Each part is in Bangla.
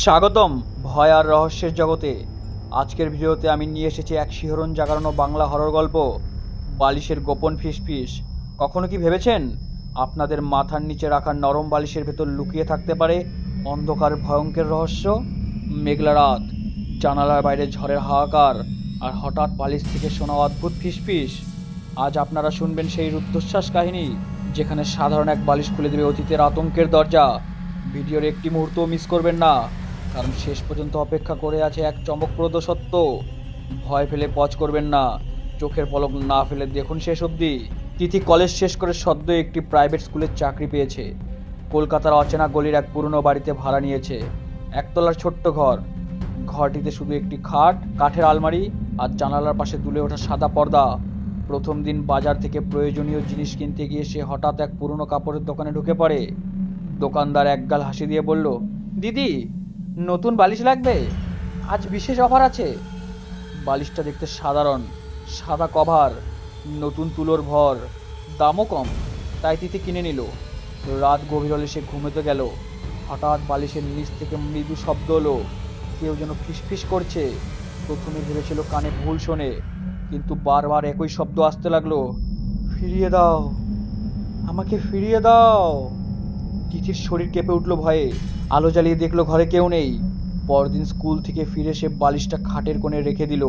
স্বাগতম ভয় আর রহস্যের জগতে। আজকের ভিডিওতে আমি নিয়ে এসেছি এক শিহরণ জাগানো বাংলা হরর গল্প। বালিশের গোপন ফিসফিস কখনো কি ভেবেছেন? আপনাদের মাথার নিচে রাখা নরম বালিশের ভেতর লুকিয়ে থাকতে পারে অন্ধকার ভয়ঙ্কর রহস্য? মেঘলা রাত, জানালার বাইরে ঝড়ের হাহাকার, আর হঠাৎ বালিশ থেকে শোনা অদ্ভুত ফিসফিস আজ আপনারা শুনবেন সেই রুদ্ধশ্বাস কাহিনী, যেখানে সাধারণ এক বালিশ খুলে দেবে অতীতের আতঙ্কের দরজা। ভিডিওর একটি মুহূর্তও মিস করবেন না। কারণ শেষ পর্যন্ত অপেক্ষা করে আছে এক চমকপ্রদ সত্য। ভয় ফেলে পচ করবেন না। চোখের পলক না ফেলে দেখুন শেষ অবধি। তিথি কলেজ শেষ করে সদ্য একটি প্রাইভেট স্কুলের চাকরি পেয়েছে। কলকাতার অচেনা গলির এক পুরনো বাড়িতে ভাড়া নিয়েছে। একতলার ছোট্ট ঘর। ঘরটিতে শুধু একটি খাট, কাঠের আলমারি আর জানালার পাশে তুলে ওঠা সাদা পর্দা। প্রথম দিন বাজার থেকে প্রয়োজনীয় জিনিস কিনতে গিয়ে সে হঠাৎ এক পুরনো কাপড়ের দোকানে ঢুকে পড়ে। দোকানদার একগাল হাসি দিয়ে বলল, দিদি নতুন বালিশ লাগবে? আজ বিশেষ অফার আছে। বালিশটা দেখতে সাধারণ, সাদা কভার, নতুন তুলোর ভর, দামও কম। তাই তিথি কিনে নিল। রাত গভীর হলে সে ঘুমোতে গেল। হঠাৎ বালিশের নিচ থেকে মৃদু শব্দ হলো কেউ যেন ফিসফিস করছে। প্রথমে ভেবেছিল কানে ভুল শোনে, কিন্তু বারবার একই শব্দ আসতে লাগল। ফিরিয়ে দাও। আমাকে ফিরিয়ে দাও। তিথির শরীর কেঁপে উঠল ভয়ে? আলো জ্বালিয়ে দেখল ঘরে কেউ নেই। পরদিন স্কুল থেকে ফিরে সে বালিশটা খাটের কোণে রেখে দিল।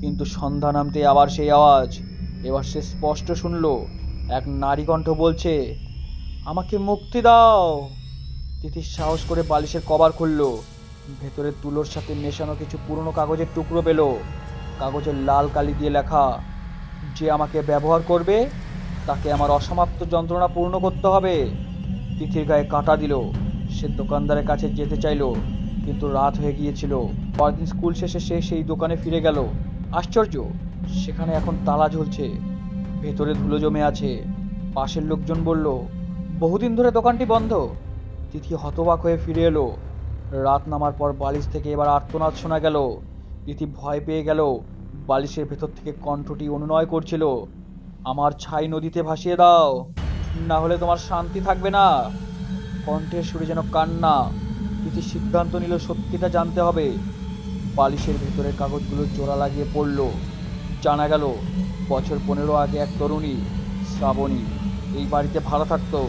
কিন্তু সন্ধ্যা নামতে আবার সেই আওয়াজ। এবার সে স্পষ্ট শুনলো। এক নারী কণ্ঠ বলছে, আমাকে মুক্তি দাও। তিথির সাহস করে বালিশের কভার খুললো। ভেতরে তুলোর সাথে মেশানো কিছু পুরনো কাগজের টুকরো পেল। কাগজের লাল কালি দিয়ে লেখা, যে আমাকে ব্যবহার করবে, তাকে আমার অসমাপ্ত যন্ত্রণা পূর্ণ করতে হবে। তিথির গায়ে কাঁটা দিল। সে দোকানদারের কাছে যেতে চাইলো, কিন্তু রাত হয়ে গিয়েছিল। পরদিন স্কুল শেষে সে সেই দোকানে ফিরে গেল। আশ্চর্য, সেখানে এখন তালা ঝুলছে। ভেতরে ধুলো জমে আছে। পাশের লোকজন বলল, বহুদিন ধরে দোকানটি বন্ধ। তিথি হতবাক হয়ে ফিরে এলো। রাত নামার পর বালিশ থেকে এবার আর্তনাদ শোনা গেল। তিথি ভয় পেয়ে গেল, বালিশের ভেতর থেকে কণ্ঠটি অনুনয় করছিল। আমার ছাই নদীতে ভাসিয়ে দাও। না হলে তোমার শান্তি থাকবে না। কণ্ঠের সুরে যেন কান্না, তিথি সিদ্ধান্ত নিল সত্যিটা জানতে হবে। বালিশের ভেতরের কাগজগুলো জোড়া লাগিয়ে পড়ল। জানা গেল, বছর পনেরো আগে এক তরুণী, শ্রাবণী, এই বাড়িতে ভাড়া থাকতো।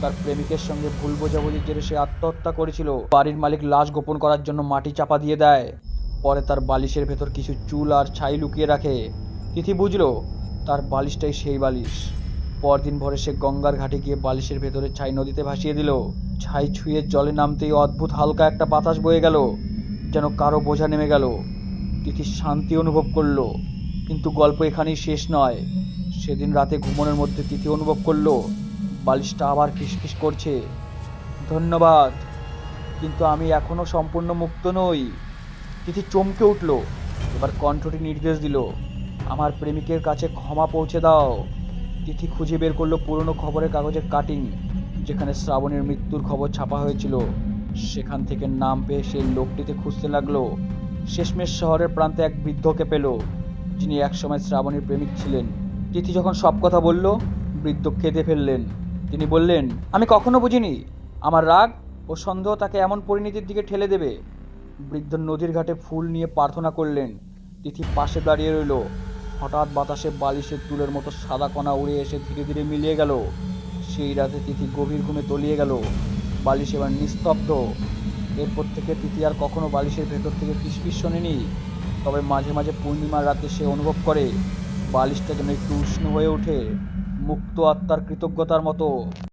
তার প্রেমিকের সঙ্গে ভুল বোঝাবুঝির জেরে সে আত্মহত্যা করেছিল। বাড়ির মালিক লাশ গোপন করার জন্য মাটি চাপা দিয়ে দেয়। পরে তার বালিশের ভেতর কিছু চুল আর ছাই লুকিয়ে রাখে। তিথি বুঝলো, তার বালিশটাই সেই বালিশ। পরদিন ভোরে সে গঙ্গার ঘাটে গিয়ে বালিশের ভেতরে ছাই নদীতে ভাসিয়ে দিল। ছাই ছুঁয়ে জলে নামতেই অদ্ভুত হালকা একটা বাতাস বয়ে গেল, যেন কারও বোঝা নেমে গেল। তিথি শান্তি অনুভব করল, কিন্তু গল্প এখানেই শেষ নয়। সেদিন রাতে ঘুমনের মধ্যে তিথি অনুভব করল, বালিশটা আবার ফিসফিস করছে। ধন্যবাদ, কিন্তু আমি এখনও সম্পূর্ণ মুক্ত নই। তিথি চমকে উঠল, এবার কণ্ঠটি নির্দেশ দিল, আমার প্রেমিকের কাছে ক্ষমা পৌঁছে দাও। তিথি খুঁজে বের করল পুরনো খবরের কাগজের কাটিং যেখানে শ্রাবণের মৃত্যুর খবর ছাপা হয়েছিল। সেখান থেকে নাম পেয়ে সে লোকটিতে খুঁজতে লাগল। শেষমেশ শহরের প্রান্তে এক বৃদ্ধকে পেল, যিনি একসময় শ্রাবণীর প্রেমিক ছিলেন। তিথি যখন সব কথা বলল, বৃদ্ধ কেঁদে ফেললেন। তিনি বললেন, আমি কখনো বুঝিনি। আমার রাগ ও সন্দেহ তাকে এমন পরিণতির দিকে ঠেলে দেবে। বৃদ্ধ নদীর ঘাটে ফুল নিয়ে প্রার্থনা করলেন। তিথি পাশে দাঁড়িয়ে রইল। হঠাৎ বাতাসে বালিশের তুলের মতো সাদা কণা উড়ে এসে ধীরে ধীরে মিলিয়ে গেল। সেই রাতে তিথি গভীর ঘুমে তলিয়ে গেল। বালিশ এবার নিস্তব্ধ। এরপর থেকে তিথি আর কখনো বালিশের ভেতর থেকে ফিসফিস শোনেনি। তবে মাঝে মাঝে পূর্ণিমার রাতে সে অনুভব করে, বালিশটা যেন একটু উষ্ণ হয়ে ওঠে, মুক্ত আত্মার কৃতজ্ঞতার মতো।